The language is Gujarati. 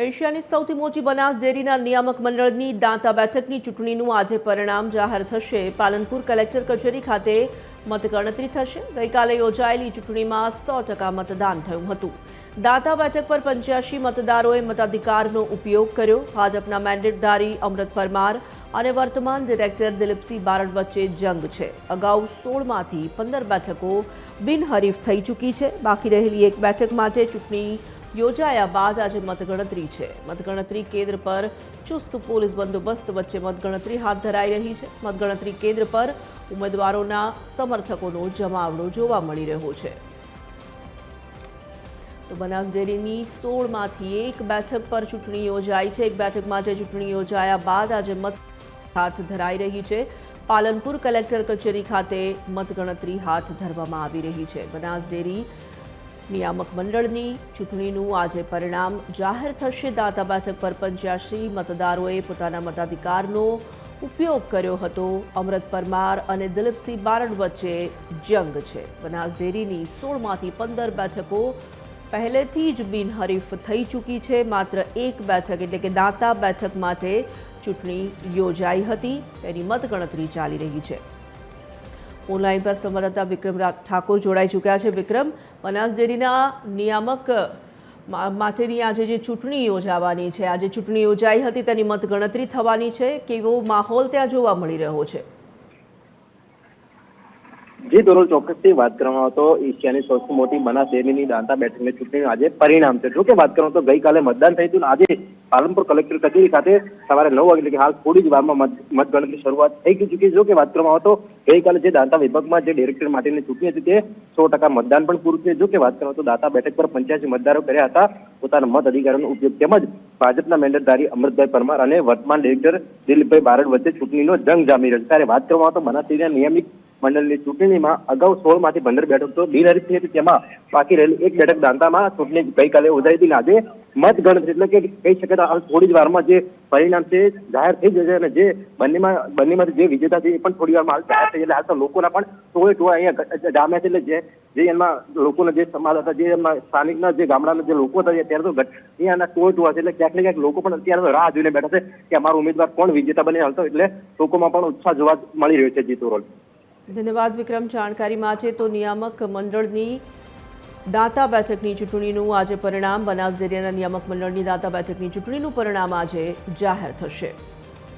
એશિયાની સૌથી મોટી બનાસ ડેરીના નિયામક મંડળની દાંતા બેઠકની ચૂંટણીનું આજે પરિણામ જાહેર થશે. પાલનપુર કલેક્ટર કચેરી ખાતે મતગણતરી થશે. ગઈકાલે યોજાયેલી ચૂંટણીમાં સો ટકા મતદાન થયું હતું. દાંતા બેઠક પર પંચ્યાસી મતદારોએ મતાધિકારનો ઉપયોગ કર્યો. ભાજપના મેન્ડેટધારી અમૃત પરમાર અને વર્તમાન ડિરેક્ટર દિલીપસિંહ બારડ વચ્ચે જંગ છે. અગાઉ સોળમાંથી પંદર બેઠકો બિનહરીફ થઈ ચૂકી છે. બાકી રહેલી એક બેઠક માટે ચૂંટણી યોજાયા બાદ આજે મતગણતરી છે. મતગણતરી કેન્દ્ર પર ચુસ્ત પોલીસ બંદોબસ્ત વચ્ચે મતગણતરી હાથ ધરાઈ રહી છે. મતગણતરી કેન્દ્ર પર ઉમેદવારોના સમર્થકોનો જમાવડો જોવા મળી રહ્યો છે. તો બનાસ ડેરીની સોળમાંથી એક બેઠક પર ચૂંટણી યોજાઈ છે. એક બેઠક માટે ચૂંટણી યોજાયા બાદ આજે મત હાથ ધરાઈ રહી છે. પાલનપુર કલેક્ટર કચેરી ખાતે મતગણતરી હાથ ધરવામાં આવી રહી છે. બનાસ ડેરી નિયામક મંડળની ચૂંટણીનું આજે પરિણામ જાહેર થશે. દાતા બેઠક પર પંચ્યાસી મતદારોએ પોતાના મતાધિકારનો ઉપયોગ કર્યો હતો. અમૃત પરમાર અને દિલીપસિંહ બારડ વચ્ચે જંગ છે. બનાસ ડેરીની સોળમાંથી પંદર બેઠકો પહેલેથી જ બિનહરીફ થઈ ચૂકી છે. માત્ર એક બેઠક એટલે કે દાતા બેઠક માટે ચૂંટણી યોજાઈ હતી. તેની મતગણતરી ચાલી રહી છે. ઓનલાઈન પર સંવાદદાતા વિક્રમ ઠાકોર જોડાઈ ચૂક્યા છે. વિક્રમ, બનાસ ડેરીના નિયામક માટેની આજે જે ચૂંટણી યોજાવાની છે, આજે ચૂંટણી યોજાઈ હતી, તેની મતગણતરી થવાની છે. કેવો માહોલ ત્યાં જોવા મળી રહ્યો છે? જે, ધોરણ ચોક્કસથી વાત કરવામાં તો એશિયાની સૌથી મોટી બનાસ ડેરીની દાંતા બેઠકની ચૂંટણીનું આજે પરિણામ છે. જો કે વાત કરવામાં તો ગઈકાલે મતદાન થયું હતું આજે પાલનપુર કલેક્ટર કચેરી ખાતે સવારે નવ વાગે એટલે કે હાલ થોડી જ વારમાં મત મતગણતરી શરૂઆત થઈ ગઈ ચૂકી જો કે વાત કરવામાં આવે તો ગઈકાલે જે દાંતા વિભાગમાં જે ડિરેક્ટર માટેની ચૂંટણી હતી તે સો ટકા મતદાન પણ પૂરું થયું. જો કે વાત કરવામાં તો દાંતા બેઠક પર પંચ્યાસી મતદારો કર્યા હતા. પોતાના મત અધિકારોનો ઉપયોગ તેમજ ભાજપના મેન્ડેટધારી અમૃતભાઈ પરમાર અને વર્તમાન ડિરેક્ટર દિલીપભાઈ બારડ વચ્ચે ચૂંટણીનો જંગ જામી રહ્યો ત્યારે વાત કરવામાં તો બનાસ નિયમિત મંડળની ચૂંટણીમાં અગાઉ સોળમાંથી પંદર બેઠક તો બિનહરીફ થઈ હતી. તેમાં બાકી રહેલી એક બેઠક દાંતામાં ચૂંટણી ગઈકાલે યોજાઈ હતી આજે મતગણતરી એટલે કે કહી શકાય હાલ થોડી જ વારમાં જે પરિણામ છે જાહેર થઈ જશે અને જે બંનેમાં બંનેમાંથી જે વિજેતા છે એ પણ થોડી વારમાં જાહેર થઈ એટલે હાલ તો લોકોના પણ ટોળે ટોળા અહીંયા જામ્યા છે. એટલે જે જે એમાં લોકોના જે સમાજ હતા, જે એમના સ્થાનિકના જે ગામડાના જે લોકો હતા ત્યારે તો અહીંયાના ટોળે ટોળા છે. એટલે ક્યાંક ને ક્યાંક લોકો પણ અત્યારે તો રાહ જોઈને બેઠા છે કે અમારો ઉમેદવાર કોણ વિજેતા બને હાલતો એટલે લોકોમાં પણ ઉત્સાહ જોવા મળી રહ્યો છે જીતુ રોલ. ધન્યવાદ વિક્રમ જાણકારી માટે તો નિયામક મંડળની દાતા બેઠકની ચૂંટણીનું આજે પરિણામ, બનાસ ડેરીના નિયામક મંડળની દાતા બેઠકની ચૂંટણીનું પરિણામ આજે જાહેર થશે.